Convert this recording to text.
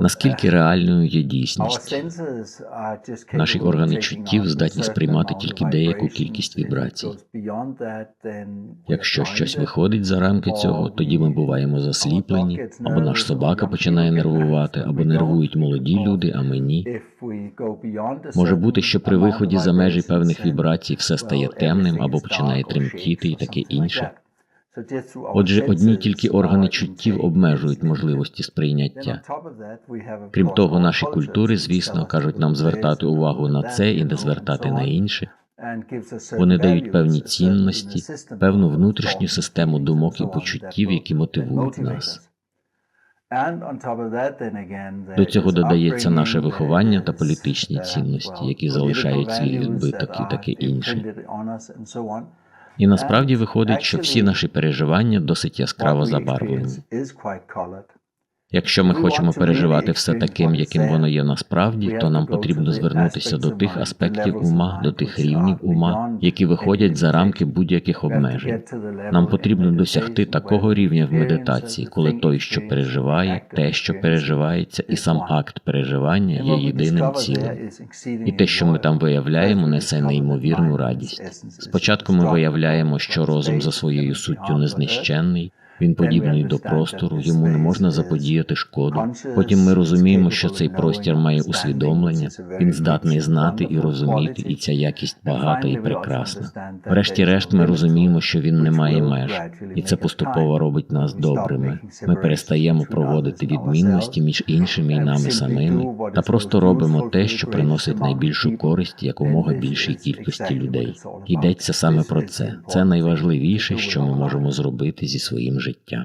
Наскільки реальною є дійсність? Наші органи чуттів здатні сприймати тільки деяку кількість вібрацій. Якщо щось виходить за рамки цього, тоді ми буваємо засліплені, або наш собака починає нервувати, або нервують молоді люди, а ми ні. Може бути, що при виході за межі певних вібрацій все стає темним або починає тремтіти і таке інше. Отже, одні тільки органи чуттів обмежують можливості сприйняття. Крім того, наші культури, звісно, кажуть нам звертати увагу на це і не звертати на інше. Вони дають певні цінності, певну внутрішню систему думок і почуттів, які мотивують нас. До цього додається наше виховання та політичні цінності, які залишають свій відбиток і таке інше. І насправді виходить, що всі наші переживання досить яскраво забарвлені. Якщо ми хочемо переживати все таким, яким воно є насправді, то нам потрібно звернутися до тих аспектів ума, до тих рівнів ума, які виходять за рамки будь-яких обмежень. Нам потрібно досягти такого рівня в медитації, коли той, що переживає, те, що переживається, і сам акт переживання є єдиним цілим. І те, що ми там виявляємо, несе неймовірну радість. Спочатку ми виявляємо, що розум за своєю суттю незнищенний. Він подібний до простору, йому не можна заподіяти шкоду. Потім ми розуміємо, що цей простір має усвідомлення, він здатний знати і розуміти, і ця якість багата і прекрасна. Врешті-решт, ми розуміємо, що він не має меж, і це поступово робить нас добрими. Ми перестаємо проводити відмінності між іншими і нами самими, та просто робимо те, що приносить найбільшу користь якомога більшій кількості людей. Йдеться саме про це. Це найважливіше, що ми можемо зробити зі своїм життям. skicka